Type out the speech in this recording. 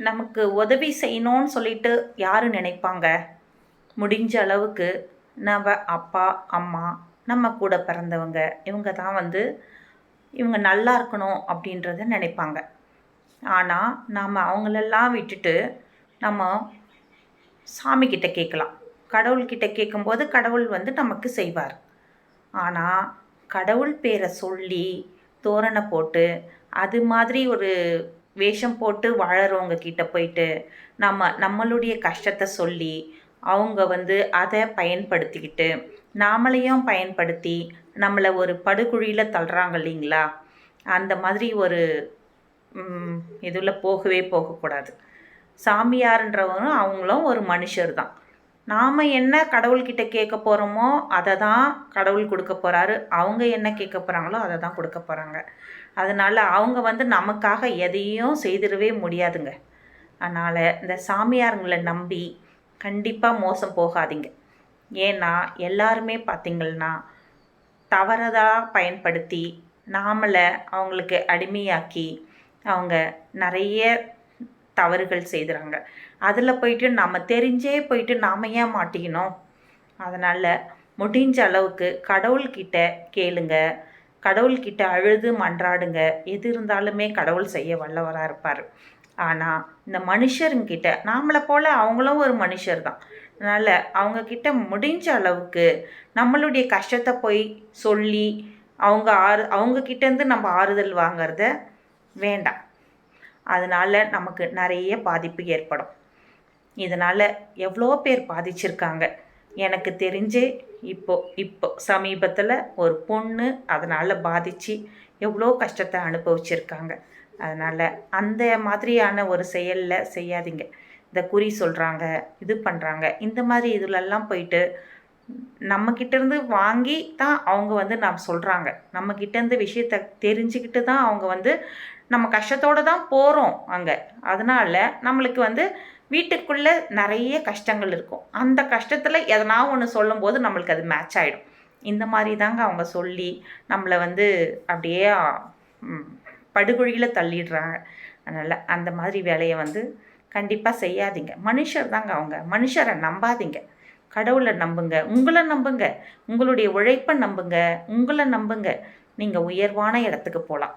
நமக்கு உதவி செய்யணும்னு சொல்லிட்டு யார் நினைப்பாங்க? முடிஞ்ச அளவுக்கு நம்ம அப்பா அம்மா நம்ம கூட பிறந்தவங்க இவங்க தான் வந்து இவங்க நல்லா இருக்கணும் அப்படின்றத நினைப்பாங்க. ஆனால் நாம் அவங்களெல்லாம் விட்டுட்டு நம்ம சாமிக்கிட்ட கேட்கலாம். கடவுள்கிட்ட கேட்கும்போது கடவுள் வந்து நமக்கு செய்வார். ஆனால் கடவுள் பேரை சொல்லி தோரணை போட்டு அது மாதிரி ஒரு வேஷம் போட்டு வாழறவங்க கிட்ட போயிட்டு நம்ம நம்மளுடைய கஷ்டத்தை சொல்லி அவங்க வந்து அதை பயன்படுத்திக்கிட்டு நாமளையும் பயன்படுத்தி நம்மளை ஒரு படுகுழியில் தள்ளுறாங்க இல்லைங்களா? அந்த மாதிரி ஒரு இதில் போகவே போகக்கூடாது. சாமியார்ன்றவங்க அவங்களும் ஒரு மனுஷர் தான். நாம் என்ன கடவுள்கிட்ட கேட்க போகிறோமோ அதை தான் கடவுள் கொடுக்க போகிறாரு அவங்க என்ன கேட்க போகிறாங்களோ அதை தான் கொடுக்க போகிறாங்க அதனால் அவங்க வந்து நமக்காக எதையும் செய்திடவே முடியாதுங்க. அதனால் இந்த சாமியாருங்களை நம்பி கண்டிப்பாக மோசம் போகாதீங்க. ஏன்னா எல்லாருமே பார்த்திங்கன்னா தவறதாக பயன்படுத்தி நாமளை அவங்களுக்கு அடிமையாக்கி அவங்க நிறைய தவறுகள் செய்கிறாங்க அதில் போயிட்டு நம்ம தெரிஞ்சே போயிட்டு நாம் ஏன் மாட்டிக்கணும் அதனால் முடிஞ்ச அளவுக்கு கடவுள்கிட்ட கேளுங்க. கடவுள்கிட்ட அழுது மன்றாடுங்க. எது இருந்தாலுமே கடவுள் செய்ய வல்லவராக இருப்பார். ஆனால் இந்த மனுஷருங்கிட்ட நாமளை போல் அவங்களும் ஒரு மனுஷர் தான் அதனால் அவங்கக்கிட்ட முடிஞ்ச அளவுக்கு நம்மளுடைய கஷ்டத்தை போய் சொல்லி அவங்க ஆறு அவங்கக்கிட்டேருந்து நம்ம ஆறுதல் வாங்கிறத வேண்டாம். அதனால் நமக்கு நிறைய பாதிப்பு ஏற்படும். இதனால் எவ்வளோ பேர் பாதிச்சிருக்காங்க? எனக்கு தெரிஞ்சே இப்போ இப்போ சமீபத்தில் ஒரு பொண்ணு அதனால் பாதித்து எவ்வளோ கஷ்டத்தை அனுபவிச்சிருக்காங்க. அதனால் அந்த மாதிரியான ஒரு செயலில் செய்யாதீங்க. இந்த குறி சொல்கிறாங்க இது பண்ணுறாங்க இந்த மாதிரி இதுலெல்லாம் போயிட்டு நம்மக்கிட்டேருந்து வாங்கி தான் அவங்க வந்து நாம் சொல்கிறாங்க நம்மக்கிட்டேருந்து விஷயத்த தெரிஞ்சுக்கிட்டு தான் அவங்க வந்து நம்ம கஷ்டத்தோடு தான் போகிறோம் அங்கே. அதனால் நம்மளுக்கு வந்து வீட்டுக்குள்ளே நிறைய கஷ்டங்கள் இருக்கும். அந்த கஷ்டத்தில் எதனா ஒன்று சொல்லும்போது நம்மளுக்கு அது மேட்ச் ஆகிடும் இந்த மாதிரி தாங்க அவங்க சொல்லி நம்மளை வந்து அப்படியே படுகொழியில் தள்ளிடுறாங்க. அதனால் அந்த மாதிரி வேலையை வந்து கண்டிப்பாக செய்யாதீங்க. மனுஷர் தாங்க அவங்க. மனுஷரை நம்பாதீங்க. கடவுளை நம்புங்க. உங்களை நம்புங்க. உங்களுடைய உழைப்பை நம்புங்க. உங்களை நம்புங்க. நீங்கள் உயர்வான இடத்துக்கு போகலாம்